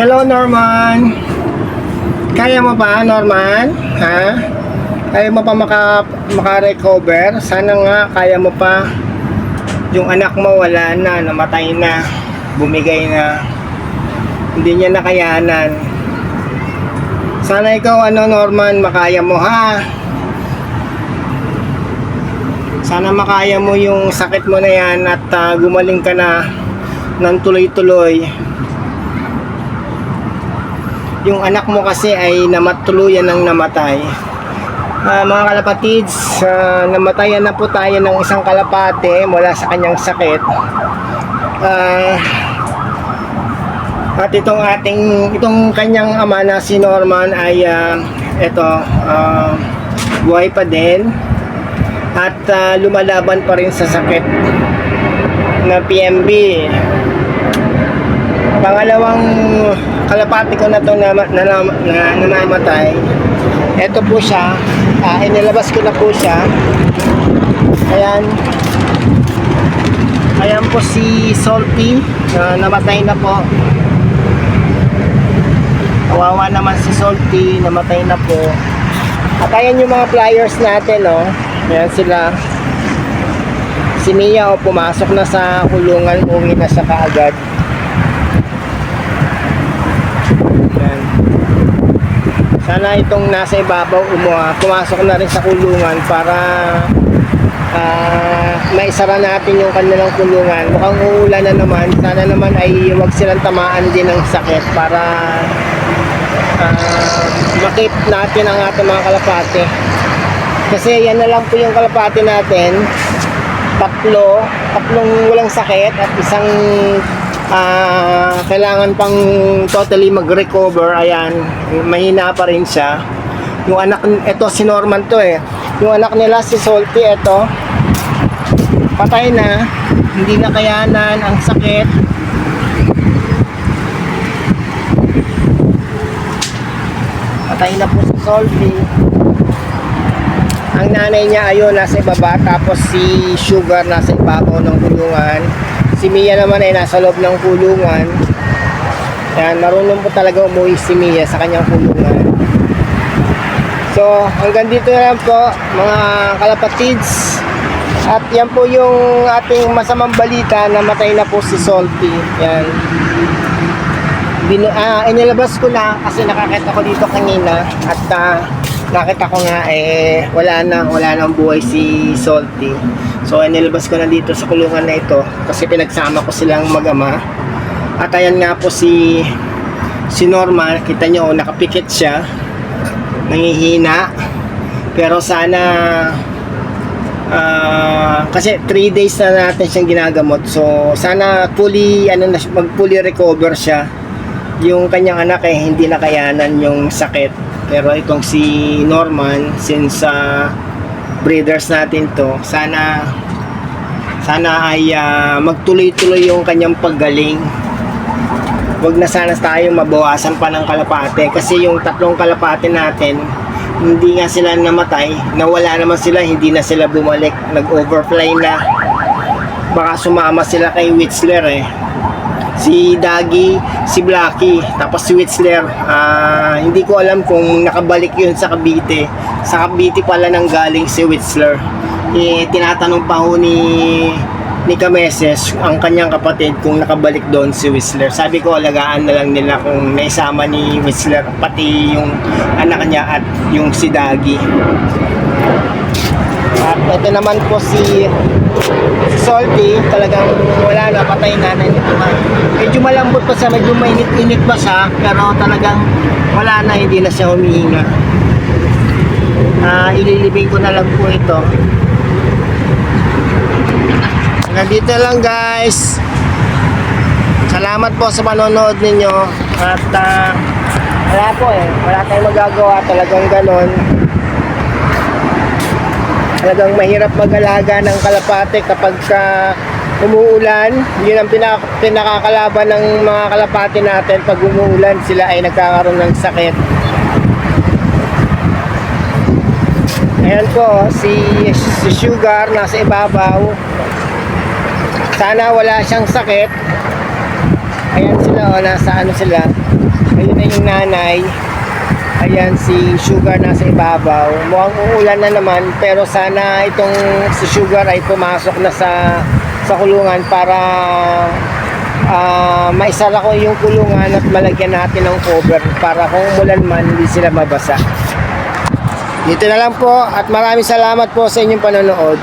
Hello, Norman. Kaya mo pa, Norman? Ha? Kaya mo pa maka, maka-recover? Sana nga, kaya mo pa. Yung anak mo wala na, namatay na, bumigay na. Hindi niya nakayanan. Sana ikaw, ano, Norman, makaya mo, ha? Sana makaya mo yung sakit mo na yan at ah, gumaling ka na ng tuloy-tuloy yung anak mo kasi ay namatuluyan ng namatay. Ah, mga kalapatids, ah, namatayan na po tayo ng isang kalapate mula sa kanyang sakit. Ah, at itong ating, itong kanyang ama na si Norman ay ah, ito, ah, buhay pa din at ah, lumalaban pa rin sa sakit na PMB. Pangalawang kalapati ko na to na, na, na, na namamatay. Ito po siya. Ah, inilabas ko na po siya. Ayan. Ayan po si Salty. na namatay na po. Kawawa naman si Salty. Namatay na po. At ayan yung mga flyers natin, no? Ayan sila. Si Mia, oh, pumasok na sa kulungan. Uwi na siya kaagad. Sana itong nasa ibabaw umuha, pumasok na rin sa kulungan para ah, maisara natin yung kanilang kulungan. Mukhang uulan na naman. Sana naman ay wag silang tamaan din ng sakit para ah, makip natin ang ating mga kalapate. Kasi yan na lang po yung kalapate natin. Tatlo, tatlong walang sakit at isang ah kailangan pang totally mag-recover. Ayan, mahina pa rin siya. Yung anak, ito si Norman to eh. Yung anak nila si Salty, ito. Patay na. Hindi na kayanan ang sakit. Patay na po si Salty. Ang nanay niya ayun nasa ibaba tapos si Sugar nasa ibabaw ng kulungan. Si Mia naman ay nasa loob ng kulungan. Yan, marunong po talaga umuwi si Mia sa kanyang kulungan. So, hanggang dito na po mga kalapatids. At yan po yung ating masamang balita na matay na po si Salty. Yan. Bin, ah, inilabas ko na kasi nakakita ko dito kanina at ah, nakita ko nga eh wala na wala nang buhay si Salty. So inilabas ko na dito sa kulungan na ito kasi pinagsama ko silang magama. At ayan nga po si si Norman kita nyo nakapikit siya. Nangihina. Pero sana ah, kasi 3 days na natin siyang ginagamot. So sana fully ano na mag fully recover siya. Yung kanyang anak eh hindi nakayanan yung sakit pero itong si Norman since sa breeders natin to sana sana ay ah, magtuloy-tuloy yung kanyang paggaling. Wag na sana tayo mabawasan pa ng kalapate kasi yung tatlong kalapate natin hindi nga sila namatay. Nawala naman sila hindi na sila bumalik. Nag-overfly na. Baka sumama sila kay Witzler eh si Dagi, si Blacky, tapos si Witzler. Ah, hindi ko alam kung nakabalik yun sa Cavite. Sa Cavite pala nang galing si Witzler. Eh, tinatanong pa ho ni ni Kameses ang kanyang kapatid kung nakabalik doon si Whistler. Sabi ko alagaan na lang nila kung naisama ni Whistler pati yung anak niya at yung si Dagi. At ito naman po si Salty, talagang wala na, patay na na nga. Medyo malambot pa siya, medyo mainit-init pa siya, pero talagang wala na, hindi na siya humihinga. Ah, ililibing ko na lang po ito. Hanggang dito lang guys. Salamat po sa panonood ninyo. At ah, wala po eh, wala tayong magagawa, talagang ganon talagang mahirap mag-alaga ng kalapate kapag ka umuulan. Yun ang pinak pinakakalaban ng mga kalapate natin. Pag umuulan, sila ay nagkakaroon ng sakit. Ayan po, si, si Sugar nasa ibabaw. Sana wala siyang sakit. Ayan sila, o, nasa ano sila. Ayun na yung nanay. Ayan si Sugar nasa ibabaw. Mukhang uulan na naman pero sana itong si Sugar ay pumasok na sa sa kulungan para ah maisara ko yung kulungan at malagyan natin ng cover para kung umulan man hindi sila mabasa. Dito na lang po at maraming salamat po sa inyong panonood.